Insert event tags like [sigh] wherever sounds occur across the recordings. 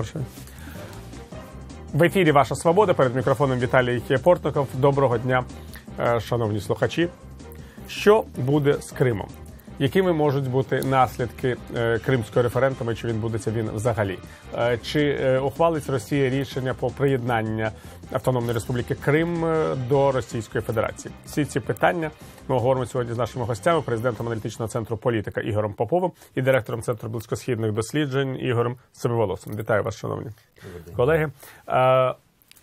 Варшаві. В ефірі Ваша Свобода перед мікрофоном Віталій Портников. Доброго дня, е, шановні слухачі. Що буде з Кримом? Якими можуть бути наслідки е, кримського референдуму? Чи відбудеться він взагалі? Е, Чи е, ухвалить Росія рішення по приєднання Автономної Республіки Крим до Російської Федерації? Всі ці питання ми говоримо сьогодні з нашими гостями, президентом аналітичного центру політика Ігорем Поповим і директором центру близькосхідних досліджень Ігорем Собіволосом. Вітаю вас, шановні колеги.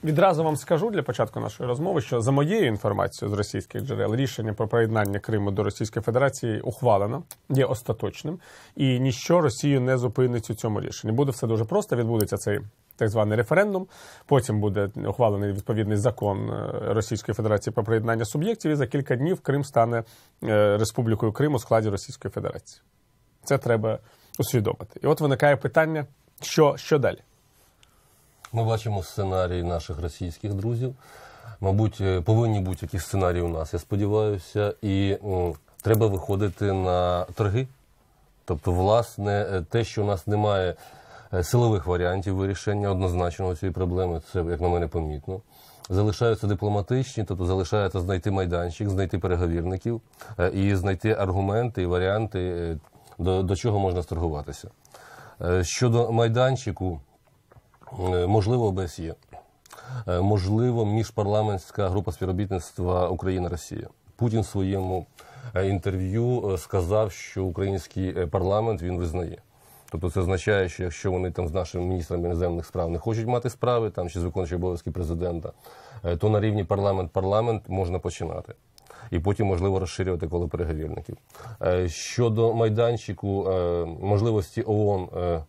Відразу вам скажу для початку нашої розмови, що за моєю інформацією з російських джерел рішення про приєднання Криму до Російської Федерації ухвалено, є остаточним, і ніщо Росію не зупинить у цьому рішенні. Буде все дуже просто. Відбудеться цей так званий референдум. Потім буде ухвалений відповідний закон е, Російської Федерації про приєднання суб'єктів. І за кілька днів Крим стане е, Республікою Крим у складі Російської Федерації. Це треба усвідомити. І от виникає питання, що, що далі. Ми бачимо сценарії наших російських друзів. Мабуть, е, повинні бути якісь сценарії у нас, я сподіваюся, і треба виходити на торги. Тобто, власне, е, те, що у нас немає е, силових варіантів вирішення однозначного цієї проблеми, це, як на мене, помітно. Залишаються дипломатичні, тобто залишається знайти майданчик, знайти переговірників і знайти аргументи і варіанти, до, до чого можна сторгуватися. Щодо майданчику, Можливо, ОБСЄ. Е, Можливо, міжпарламентська група співробітництва Україна-Росія. Путін в своєму е, інтерв'ю е, сказав, що український е, парламент він визнає. Тобто це означає, що якщо вони там з нашими міністрами іноземних справ не хочуть мати справи, там чи з виконуючого обов'язки президента, е, то на рівні парламент-парламент можна починати. І потім можливо розширювати коло переговірників. Е, Щодо майданчику е, можливості ООН е,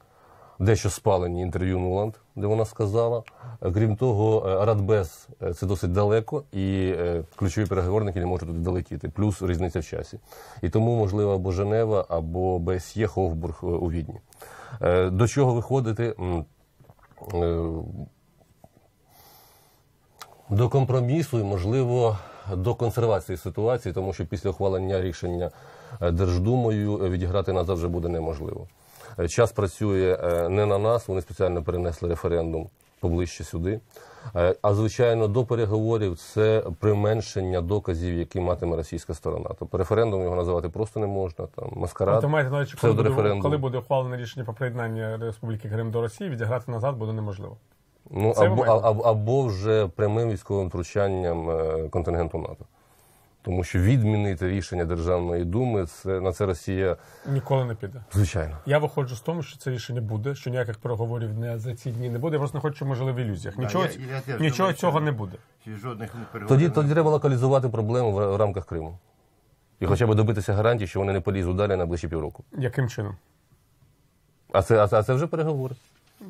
дещо спалені інтерв'ю Нуланд, де вона сказала. Е, Крім того, е, Радбез е, це досить далеко, і ключові переговорники не можуть туди долетіти, плюс різниця в часі. І тому, можливо, або Женева, або БСЄ Ховбург у Відні. До чого виходити? До компромісу і, можливо, до консервації ситуації, тому що після ухвалення рішення Держдумою відіграти назад вже буде неможливо. Е, Час працює е, не на нас, вони спеціально перенесли референдум поближче сюди. Е, А звичайно, до переговорів це применшення доказів, які матиме російська сторона. Тобто референдум його називати просто не можна. Там маскарад, Тобто маєте на увазі, коли буде, коли буде ухвалене рішення про приєднання Республіки Крим до Росії, відіграти назад буде неможливо. Ну Це або, або, або вже прямим військовим втручанням контингенту НАТО. Тому що відмінити рішення Державної думи це на це Росія Ніколи не піде. звичайно. Я виходжу з тому, що це рішення буде, що ніяких переговорів не за ці дні не буде. Я просто не хочу, щоб ми жили в ілюзіях. Нічого, я- я теж нічого думаю, цього не буде. Жодних не. Тоді, тоді треба локалізувати проблему в, в рамках Криму. І хоча б добитися гарантій, що вони не полізуть далі на ближчі півроку. Яким чином, А це, а, це- а це вже переговори.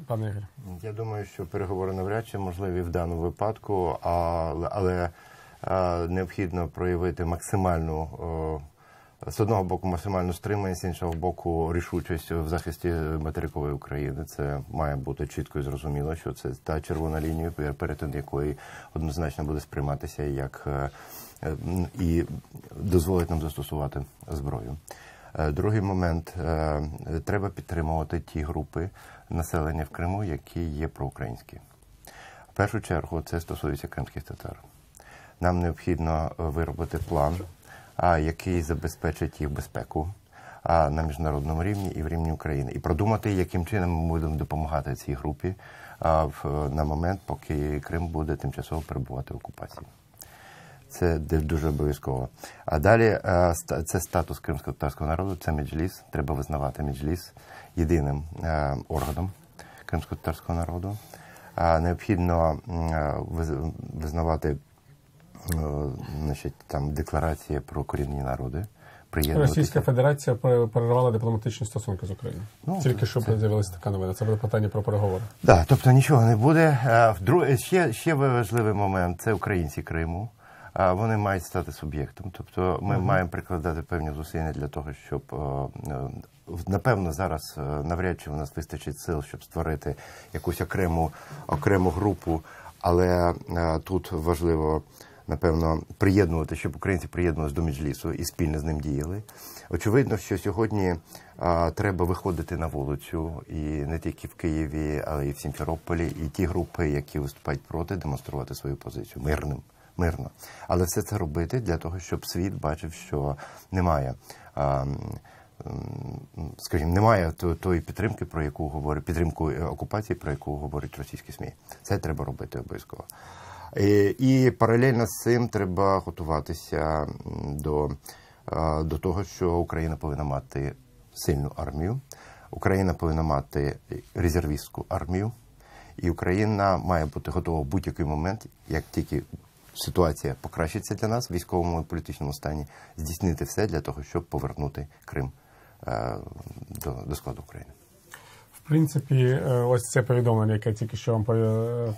пане Ігорі? Я думаю, що переговори навряд чи можливі в даному випадку, але, але необхідно проявити максимальну. е, з одного боку, максимальну стриманість, з іншого боку, рішучість в захисті материкової України. Це має бути чітко і зрозуміло, що це та червона лінія, перетин якої однозначно буде сприйматися як е, і дозволить нам застосувати зброю. Е, Другий момент треба підтримувати ті групи населення в Криму, які є проукраїнські. В першу чергу це стосується кримських татар. Нам необхідно е, виробити план, який забезпечить їх безпеку на міжнародному рівні і в рівні України, і продумати, яким чином ми будемо допомагати цій групі в, на момент, поки Крим буде тимчасово перебувати в окупації. Це дуже обов'язково. А далі е, це статус кримсько-татарського народу, це меджліс. Треба визнавати меджліс єдиним е, органом кримсько-татарського народу. Необхідно е, визнавати е, значить, там, декларації про корінні народи. Російська Федерація перервала дипломатичні стосунки з Україною. Ну, Тільки що це- з'явилася така новина. Це буде питання про переговори. Да, тобто нічого не буде. Е, вдруге, ще, ще важливий момент це українці Криму. Вони мають стати суб'єктом. Тобто ми маємо прикладати певні зусилля для того, щоб е, е, напевно зараз е, навряд чи в нас вистачить сил, щоб створити якусь окрему окрему групу. Але е, тут важливо напевно, приєднувати, щоб українці приєднувалися до Меджлісу і спільно з ним діяли. Очевидно, що сьогодні а, треба виходити на вулицю, і не тільки в Києві, але і в Сімферополі, і ті групи, які виступають проти, демонструвати свою позицію мирним. Мирно, але все це робити для того, щоб світ бачив, що немає, скажімо, немає тої підтримки, про яку говорить підтримку окупації, про яку говорять російські СМІ. Це треба робити обов'язково. І, і паралельно з цим треба готуватися до, до того, що Україна повинна мати сильну армію, Україна повинна мати резервістську армію, і Україна має бути готова в будь-який момент, як тільки ситуація покращиться для нас в військовому і політичному стані, здійснити все для того, щоб повернути Крим е, до, до складу України. Принципі, е, ось це повідомлення, яке я тільки що вам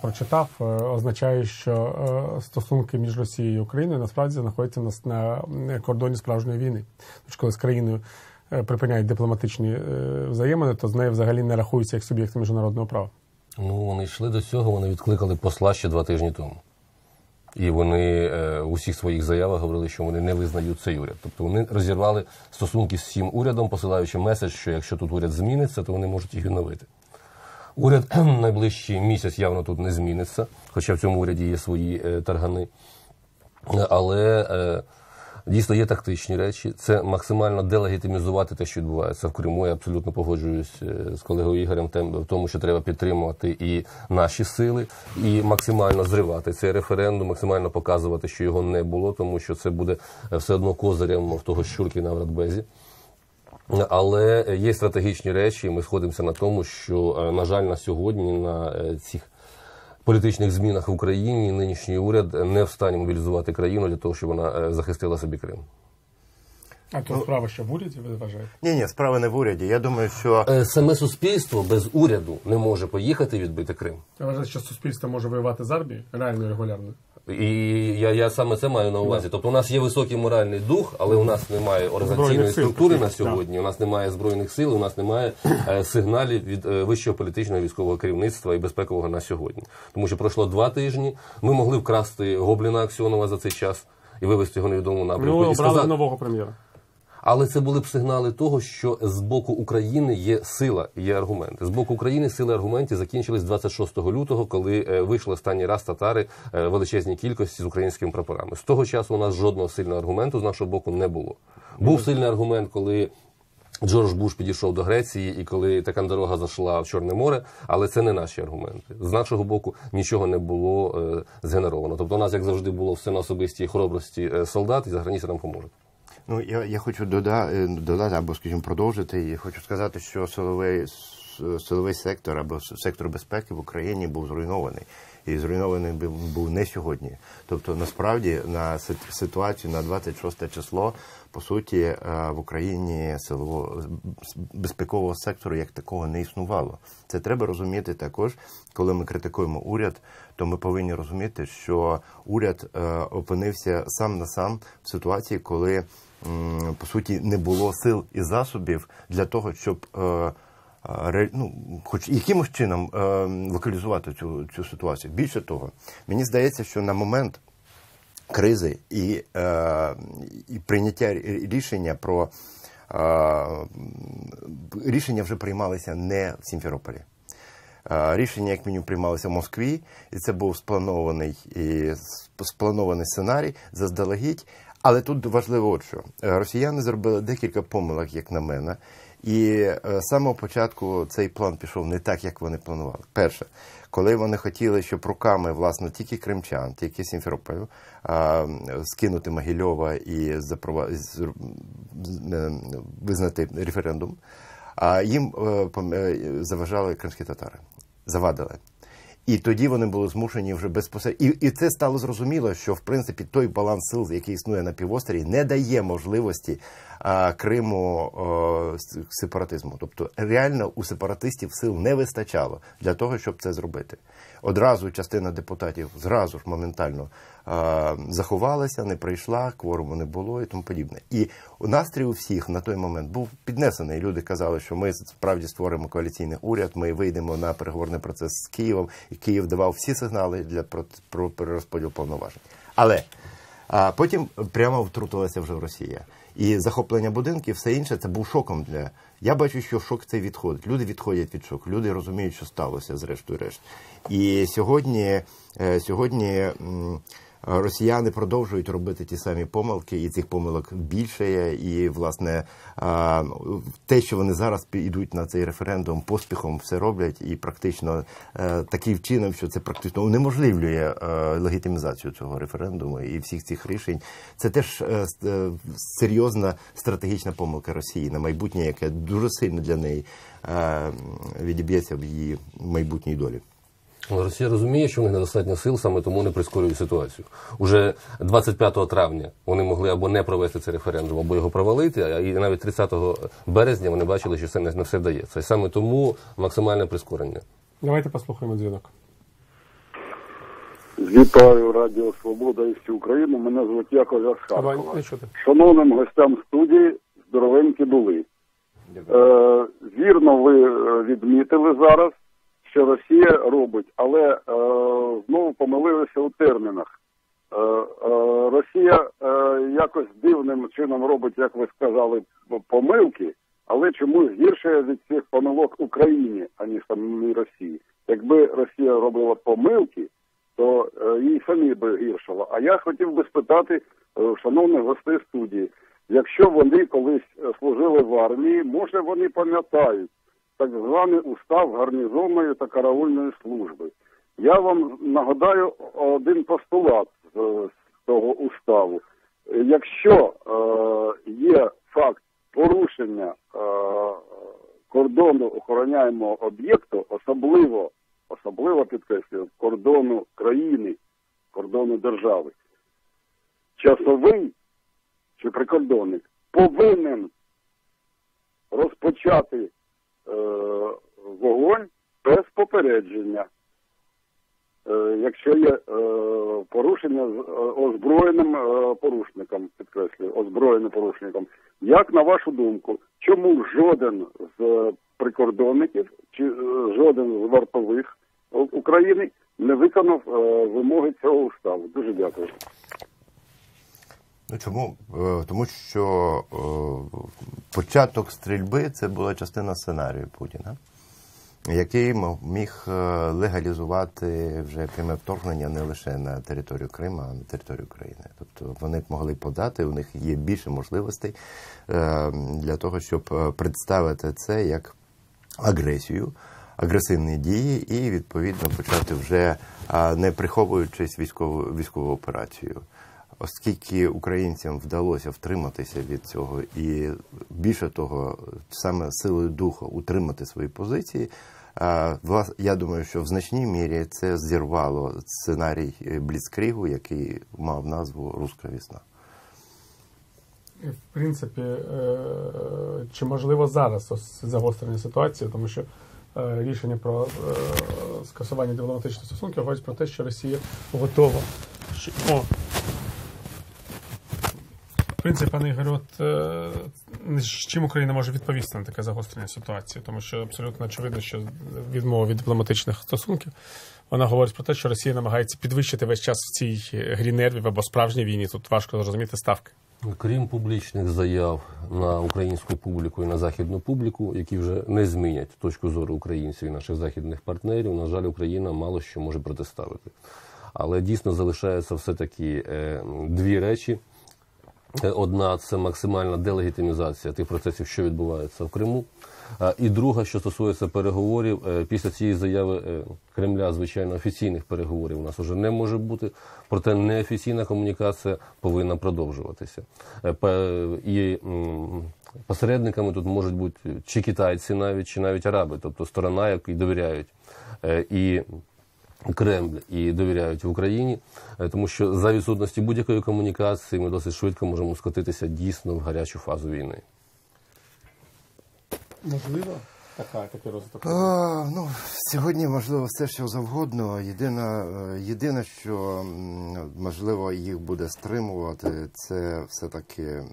прочитав, е, означає, що стосунки між Росією і Україною насправді знаходяться на кордоні справжньої війни. Тож, коли з країною припиняють дипломатичні взаємини, то з нею взагалі не рахуються як суб'єкти міжнародного права. Ну вони йшли до цього, вони відкликали посла ще два тижні тому. І вони е, у усіх своїх заявах говорили, що вони не визнають цей уряд. Тобто вони розірвали стосунки з цим урядом, посилаючи меседж, що якщо тут уряд зміниться, то вони можуть їх відновити. Уряд [clears throat] найближчий місяць явно тут не зміниться, хоча в цьому уряді є свої е, таргани. Але е, Дійсно, є тактичні речі. Це максимально делегітимізувати те, що відбувається в Криму. Я абсолютно погоджуюсь е, з колегою Ігорем в тому, що треба підтримувати і наші сили, і максимально зривати цей референдум, максимально показувати, що його не було, тому що це буде е, все одно козирем в того Щуркіна в Радбезі. Але є стратегічні речі, і ми сходимося на тому, що, е, на жаль, на сьогодні на цих політичних змінах в Україні нинішній уряд не в стані мобілізувати країну для того, щоб вона е, захистила собі Крим. А то справа ще в уряді, ви вважаєте? Ні, ні, справа не в уряді. Я думаю, що е, саме суспільство без уряду не може поїхати відбити Крим. Я вважаю, що суспільство може воювати з армією реально регулярно. І я я саме це маю на увазі. Тобто у нас є високий моральний дух, але у нас немає організаційної структури на сьогодні. У нас немає збройних сил, у нас немає е, сигналів від е, вищого політичного військового керівництва і безпекового на сьогодні. Тому що пройшло два тижні. Ми могли вкрасти гобліна Аксіонова за цей час і вивести його невідому напрямку. Ну, обрали сказати... нового прем'єра. Але це були б сигнали того, що з боку України є сила, є аргументи. З боку України сили аргументів закінчились 26 лютого, коли е, вийшли останній раз татари е, величезній кількості з українськими прапорами. З того часу у нас жодного сильного аргументу з нашого боку не було. Був сильний аргумент, коли. Джордж Буш підійшов до Греції, і коли така дорога зайшла в Чорне море, але це не наші аргументи. З нашого боку нічого не було е, згенеровано. Тобто, у нас, як завжди, було все на особистій хоробрості солдат, і за границі нам поможуть. Ну я я хочу додати, е, додати або, скажімо, продовжити. І хочу сказати, що силовий силовий сектор або сектор безпеки в Україні був зруйнований. І зруйнований був не сьогодні. Тобто, насправді на ситуацію на 26 число по суті е, в Україні силового безпекового сектору як такого не існувало. Це треба розуміти також, коли ми критикуємо уряд. То ми повинні розуміти, що уряд е, опинився сам на сам в ситуації, коли по суті не було сил і засобів для того, щоб е, ну, хоч якимось чином локалізувати цю цю ситуацію. Більше того, мені здається, що на момент кризи і е, і прийняття рішення про е, рішення вже приймалися не в Сімферополі. Е, рішення, як мінімум, приймалося в Москві, і це був спланований і спланований сценарій заздалегідь. Але тут важливо, от що росіяни зробили декілька помилок, як на мене. І е, з самого початку цей план пішов не так, як вони планували. Перше, коли вони хотіли, щоб руками власне тільки кримчан, тільки Сімферополю скинути Могильова і запров... Е, визнати референдум, а їм е, заважали кримські татари, завадили. І тоді вони були змушені вже безпосередньо. І і це стало зрозуміло, що в принципі той баланс сил, який існує на півострові, не дає можливості а, Криму а, сепаратизму. Тобто реально у сепаратистів сил не вистачало для того, щоб це зробити. Одразу частина депутатів зразу ж моментально заховалася, не прийшла, кворуму не було і тому подібне. І настрій у всіх на той момент був піднесений. Люди казали, що ми справді створимо коаліційний уряд. Ми вийдемо на переговорний процес з Києвом, і Київ давав всі сигнали для про, про перерозподіл повноважень. Але а потім прямо втрутилася вже Росія. І захоплення будинків, все інше, це був шоком для. Я бачу, що шок цей відходить. Люди відходять від шоку. Люди розуміють, що сталося, зрештою решт. І сьогодні, е, сьогодні росіяни продовжують робити ті самі помилки, і цих помилок більше. І, власне, те, що вони зараз йдуть на цей референдум, поспіхом все роблять, і практично е, таким чином, що це практично унеможливлює е, легітимізацію цього референдуму і всіх цих рішень. Це теж е, серйозна стратегічна помилка Росії на майбутнє, яке дуже сильно для неї відіб'ється в її майбутній долі. Але Росія розуміє, що в них недостатньо сил, саме тому не прискорює ситуацію. Уже 25 травня вони могли або не провести цей референдум, або його провалити. А і навіть 30 березня вони бачили, що це не, не все дається. І саме тому максимальне прискорення. Давайте послухаємо дзвінок. Вітаю Радіо Свобода і всю Україну. Мене звуть Яковлев з Харкова. Шановним гостям студії здоровенькі були. Е, вірно, ви е, відмітили зараз, що Росія робить, але е, знову помилилися у термінах. Е, е, Росія е, якось дивним чином робить, як ви сказали, помилки, але чомусь гірше від цих помилок Україні, аніж самій Росії. Якби Росія робила помилки, то е, їй самі би гіршало. А я хотів би спитати е, шановних гостей студії, якщо вони колись е, служили в армії, може вони пам'ятають так званий устав гарнізонної та караульної служби. Я вам нагадаю один постулат з, того уставу. Якщо е, є факт порушення е, кордону охороняємого об'єкту, особливо, особливо підкреслюю, кордону країни, кордону держави, часовий чи прикордонник повинен розпочати вогонь без попередження. Е, якщо є е, порушення з е, озброєним е, порушником, підкреслюю, озброєним порушником. Як на вашу думку, чому жоден з прикордонників чи е, жоден з вартових е, України не виконав е, вимоги цього уставу? Дуже дякую. Ну чому? Е, Тому що е, початок стрільби це була частина сценарію Путіна, який міг е, легалізувати вже пряме вторгнення не лише на територію Криму, а на територію України. Тобто вони б могли подати, у них є більше можливостей для того, щоб представити це як агресію. Агресивні дії і відповідно почати вже не приховуючись військову військову операцію. Оскільки українцям вдалося втриматися від цього, і більше того, саме силою духу утримати свої позиції. Я думаю, що в значній мірі це зірвало сценарій Бліцкрігу, який мав назву Руська вісна. В принципі, е, чи можливо зараз загострення ситуації, тому що е, рішення про е, скасування дипломатичних стосунків говорить про те, що Росія готова. О. Принципі, пане Ігорю, от чим Україна може відповісти на таке загострення ситуації, тому що абсолютно очевидно, що відмова від дипломатичних стосунків вона говорить про те, що Росія намагається підвищити весь час в цій грі нервів або справжній війні. Тут важко зрозуміти ставки. Крім публічних заяв на українську публіку і на західну публіку, які вже не змінять точку зору українців і наших західних партнерів, на жаль, Україна мало що може протиставити. Але дійсно залишаються все-таки е, дві речі. Одна це максимальна делегітимізація тих процесів, що відбуваються в Криму. І друга, що стосується переговорів, е, після цієї заяви е, Кремля, звичайно, офіційних переговорів у нас вже не може бути, проте неофіційна комунікація повинна продовжуватися. Е, І посередниками тут можуть бути чи китайці, навіть чи навіть араби, тобто сторона, якій довіряють. І Кремль і довіряють в Україні, е, тому що за відсутності будь-якої комунікації ми досить швидко можемо скотитися дійсно в гарячу фазу війни. Можливо, така такий розвиток. А, ну, сьогодні можливо все, що завгодно. Єдине, єдине, що можливо їх буде стримувати, це все-таки м,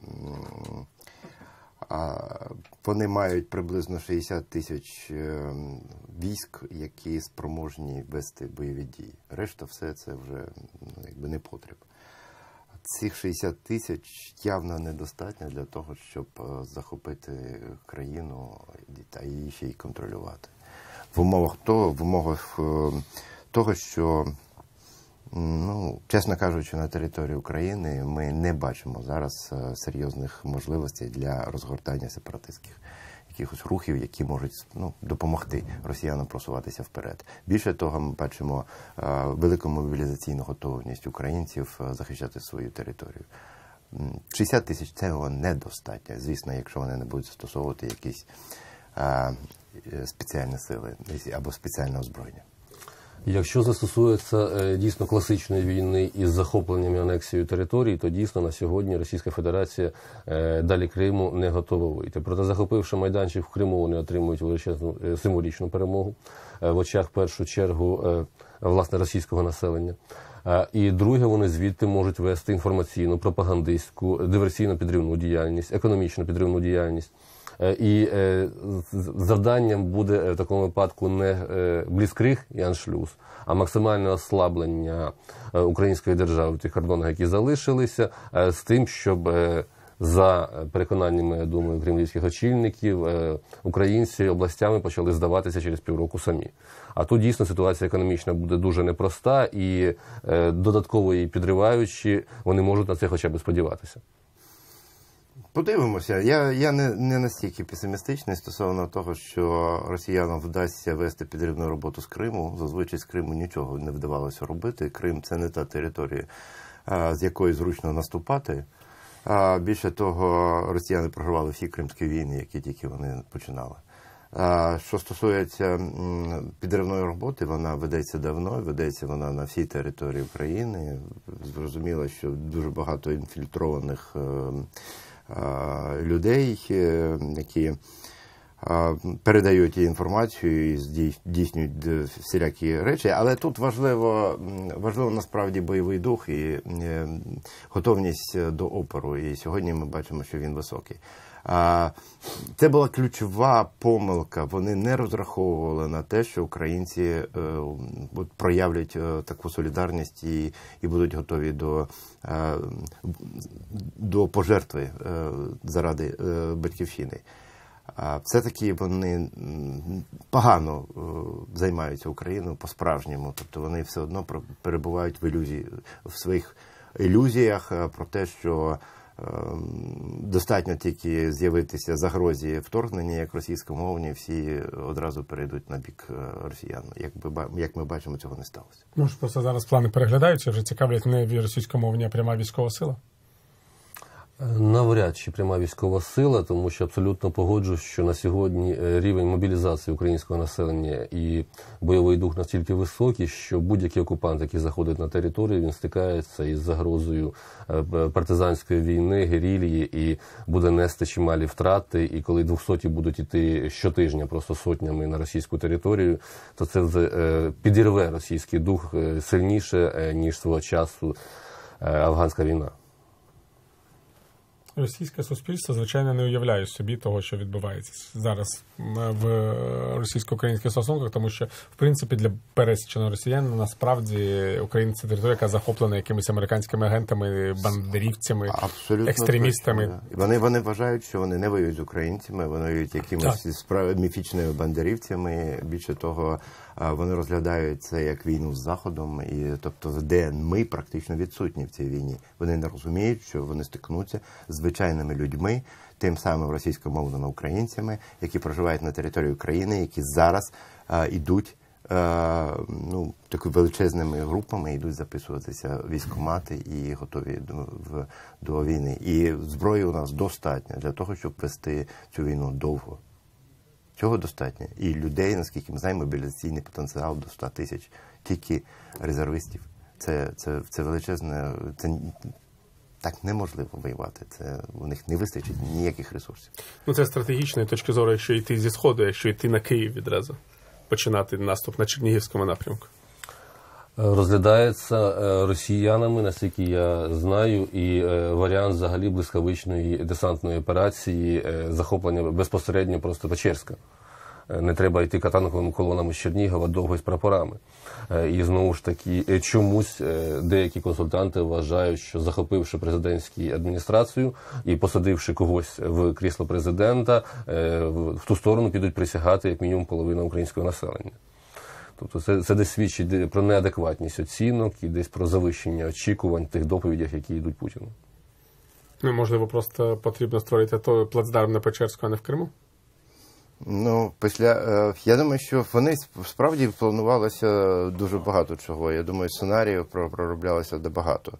а, вони мають приблизно 60 тисяч е, військ, які спроможні вести бойові дії. Решта все це вже ну, якби не потріб. цих 60 тисяч явно недостатньо для того, щоб е, захопити країну та її ще й контролювати. В умовах того, в умовах е, того, що, ну, чесно кажучи, на території України ми не бачимо зараз е, серйозних можливостей для розгортання сепаратистських якихось рухів, які можуть ну, допомогти росіянам просуватися вперед. Більше того, ми бачимо е, велику мобілізаційну готовність українців е, захищати свою територію. М, 60 тисяч цього недостатньо. Звісно, якщо вони не будуть застосовувати якісь спеціальні сили або спеціальне озброєння. Якщо це стосується е, дійсно класичної війни із захопленням і анексією територій, то дійсно на сьогодні Російська Федерація е, далі Криму не готова вийти. Проте, захопивши майданчик в Криму, вони отримують величезну е, символічну перемогу в очах в першу чергу власне російського населення. І друге, вони звідти можуть вести інформаційну, пропагандистську, диверсійно підривну діяльність, економічно підривну діяльність. Е, І е, завданням буде е, в такому випадку не бліскриг і аншлюз, а максимальне ослаблення української держави в тих кордонах, які залишилися, з тим, щоб за переконаннями, я думаю, кремлівських очільників, українці областями почали здаватися через півроку самі. А тут дійсно ситуація економічна буде дуже непроста і додатково її підриваючи, вони можуть на це хоча б сподіватися. Подивимося. Я, я не, не настільки песимістичний стосовно того, що росіянам вдасться вести підривну роботу з Криму. Зазвичай з Криму нічого не вдавалося робити. Крим це не та територія, з якої зручно наступати. Більше того, росіяни програвали всі кримські війни, які тільки вони починали. Що стосується підривної роботи, вона ведеться давно, ведеться вона на всій території України. Зрозуміло, що дуже багато інфільтрованих е, е, людей, е, які передають інформацію і здій- здійснюють е, всілякі речі. Але тут важливо, важливо насправді бойовий дух і е, готовність до опору. І сьогодні ми бачимо, що він високий. Це була ключова помилка. Вони не розраховували на те, що українці е, проявлять е, таку солідарність і, і будуть готові до, е, до пожертви е, заради е, батьківщини. Все-таки вони погано е, займаються Україною по-справжньому. Тобто вони все одно перебувають в ілюзії в своїх ілюзіях е, про те, що е, достатньо тільки з'явитися загрозі вторгнення, як російськомовні, всі одразу перейдуть на бік росіян. Якби як ми бачимо, цього не сталося. Може, просто зараз плани переглядаються, вже цікавлять не російськомовні, а пряма військова сила. Навряд чи пряма військова сила, тому що абсолютно погоджуюсь, що на сьогодні е, рівень мобілізації українського населення і бойовий дух настільки високий, що будь-який окупант, який заходить на територію, він стикається із загрозою е, партизанської війни, герілії і буде нести чималі втрати. І коли 200 будуть іти щотижня просто сотнями на російську територію, то це вже е, підірве російський дух сильніше ніж свого часу афганська війна. Російське суспільство, звичайно, не уявляє собі того, що відбувається зараз в російсько-українських стосунках, тому що, в принципі, для пересіченого росіянина насправді Україна це територія, яка захоплена якимись американськими агентами, бандерівцями, Абсолютно екстремістами. точно, да. Вони, вони вважають, що вони не воюють з українцями, вони воюють якимись справ... міфічними бандерівцями. Більше того, вони розглядають це як війну з Заходом, і тобто, де ми практично відсутні в цій війні. Вони не розуміють, що вони стикнуться з звичайними людьми, тим самим російськомовними українцями, які проживають на території України, які зараз а, ідуть. е, Ну, такими величезними групами йдуть записуватися військомати і готові до, в, до війни. І зброї у нас достатньо для того, щоб вести цю війну довго. Цього достатньо. І людей, наскільки ми знаємо, мобілізаційний потенціал до 100 тисяч, тільки резервистів. Це, це, це величезне, це так неможливо воювати. Це у них не вистачить ніяких ресурсів. Ну, це стратегічної точки зору, якщо йти зі сходу, якщо йти на Київ відразу, починати наступ на Чернігівському напрямку. Розглядається е, росіянами, наскільки я знаю, і е, варіант взагалі блискавичної десантної операції е, захоплення безпосередньо просто Печерська. Е, Не треба йти катанковими колонами з Чернігова довго з прапорами. Е, І знову ж таки, е, чомусь деякі консультанти вважають, що захопивши президентську адміністрацію і посадивши когось в крісло президента, в ту сторону підуть присягати як мінімум половина українського населення. Тобто це, це десь свідчить про неадекватність оцінок і десь про завищення очікувань тих доповідях, які йдуть Путіну. Ну, можливо, просто потрібно створити той плацдарм на Печерську, а не в Криму? Ну, після е, я думаю, що вони справді планувалося дуже багато чого. Я думаю, сценаріїв про- пророблялося багато.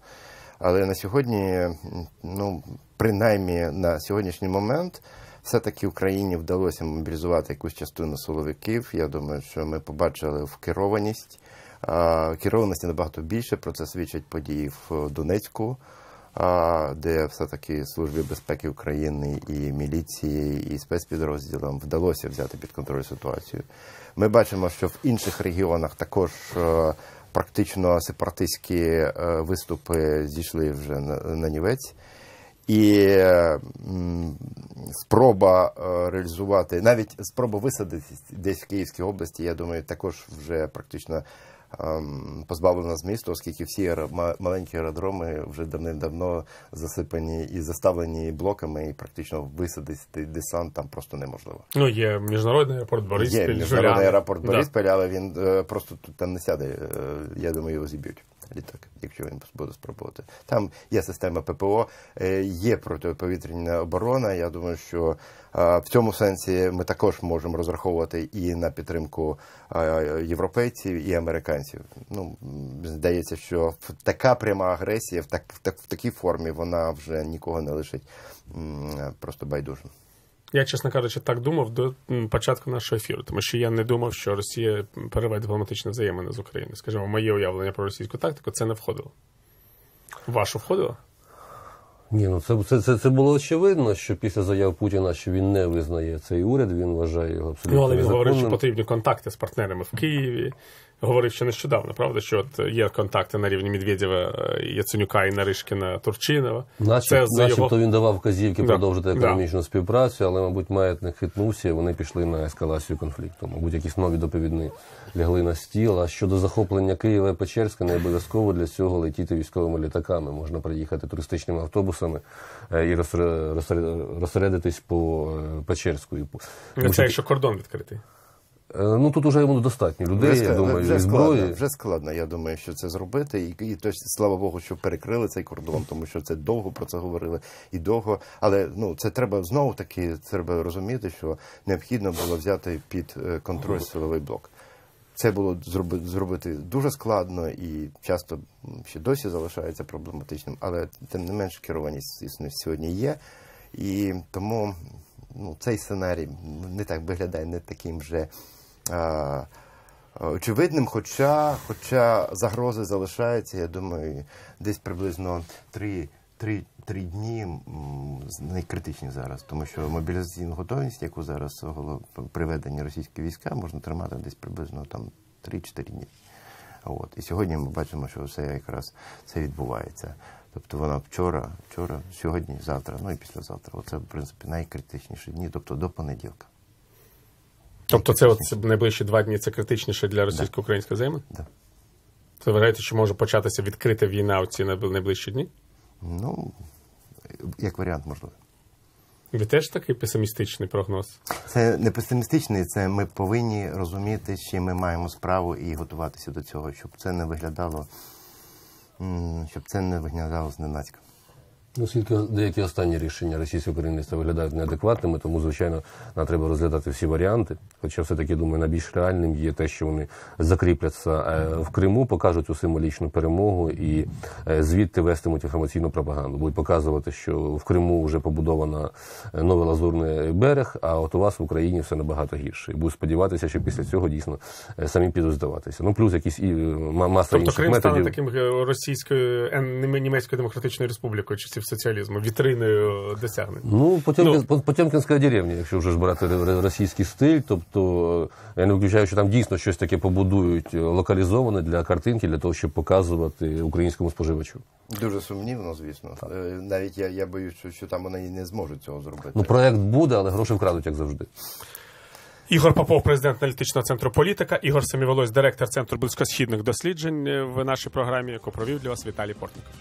Але на сьогодні, ну, принаймні на сьогоднішній момент, все-таки Україні вдалося мобілізувати якусь частину силовиків. Я думаю, що ми побачили вкерованість. А, Керованості набагато більше. Про це свідчать події в Донецьку де все-таки Службі безпеки України і міліції, і спецпідрозділам вдалося взяти під контроль ситуацію. Ми бачимо, що в інших регіонах також е, практично сепаратистські е, виступи зійшли вже на, нівець. І спроба е, реалізувати, навіть спроба висадитись десь в Київській області, я думаю, також вже практично позбавлена змісту, оскільки всі маленькі аеродроми вже давним-давно засипані і заставлені блоками, і практично висадити десант там просто неможливо. Ну, є міжнародний аеропорт Бориспіль, Є міжнародний аеропорт. Бориспіль, але він е, просто тут там не сяде. Е, я думаю, його зіб'ють. Літак, якщо він буде спробувати. Там є система ППО, е, є протиповітряна оборона. Я думаю, що е, в цьому сенсі ми також можемо розраховувати і на підтримку е, європейців і американців. Ну здається, що така пряма агресія в так в так в такій формі вона вже нікого не лишить просто байдужим. Я, чесно кажучи, так думав до початку нашого ефіру, тому що я не думав, що Росія перерве дипломатичні взаємини з України. Скажімо, моє уявлення про російську тактику це не входило. Вашу входило? Ні, ну це, це, це, це було очевидно, що після заяв Путіна, що він не визнає цей уряд, він вважає його абсолютно Ну, але він говорив, що потрібні контакти з партнерами в Києві. Говорив, що нещодавно, правда, що от є контакти на рівні Медведєва, е, Яценюка і Наришкіна Турчинова. Начебто його- він давав вказівки Да, продовжити да. економічну співпрацю, але, мабуть, маятник хитнувся, і вони пішли на ескалацію конфлікту. Мабуть, якісь нові доповідні лягли на стіл. А щодо захоплення Києва і Печерська, не обов'язково для цього летіти військовими літаками. Можна приїхати туристичними автобусами е, і розсере- розсере- розсередитись по е, Печерську. Це якщо кордон відкритий. Е, Ну тут уже йому достатньо людей, Вже, я думаю, вже і складно, вже складно, я думаю, що це зробити. І, і то, слава Богу, що перекрили цей кордон, тому що це довго про це говорили і довго. Але ну це треба знову таки треба розуміти, що необхідно було взяти під е, контроль силовий блок. Це було зроби- зробити дуже складно і часто ще досі залишається проблематичним, але тим не менш керованість звісно, сьогодні є. І тому ну, цей сценарій не так виглядає не таким вже очевидним, хоча, хоча загрози залишаються, я думаю, десь приблизно три, три, три дні найкритичні зараз, тому що мобілізаційну готовність, яку зараз приведені російські війська, можна тримати десь приблизно там 3-4 дні. От. І сьогодні ми бачимо, що все якраз це відбувається. Тобто вона вчора, вчора, сьогодні, завтра, ну і післязавтра. Оце, в принципі, найкритичніші дні, тобто до понеділка. Тобто, це от найближчі два дні це критичніше для російсько-української взаємин? Да. Ви вважаєте, що може початися відкрита війна у ці найближчі дні? Ну, як варіант, можливо. Ви теж такий песимістичний прогноз? Це не песимістичний, це ми повинні розуміти, з чим ми маємо справу і готуватися до цього, щоб це не виглядало, щоб це не виглядало зненацька. Оскільки деякі останні рішення російського керівництва виглядають неадекватними, тому звичайно нам треба розглядати всі варіанти. Хоча все-таки думаю, найбільш реальним є те, що вони закріпляться е, в Криму, покажуть цю символічну перемогу і е, звідти вестимуть інформаційну пропаганду. Будуть показувати, що в Криму вже побудовано е, новий лазурний берег, а от у вас в Україні все набагато гірше. І будуть сподіватися, що після цього дійсно самі підуть здаватися. Ну плюс якісь і ма- маса Тобто інших Крим стане методів. таким е, російською е, нем- німецькою демократичною республікою часів соціалізму, вітриною досягнень. Ну, Потьомкін, Ну. Потьомкінська деревня, якщо вже ж брати російський стиль, тобто е, я не виключаю, що там дійсно щось таке побудують е, локалізоване для картинки, для того, щоб показувати українському споживачу. Дуже сумнівно, звісно. Е, Навіть я, я боюсь, що, що там вони і не зможуть цього зробити. Ну, проект буде, але гроші вкрадуть, як завжди. Ігор Попов, президент аналітичного центру політика. Ігор Саміволось, директор центру близькосхідних досліджень в нашій програмі, яку провів для вас Віталій Портников.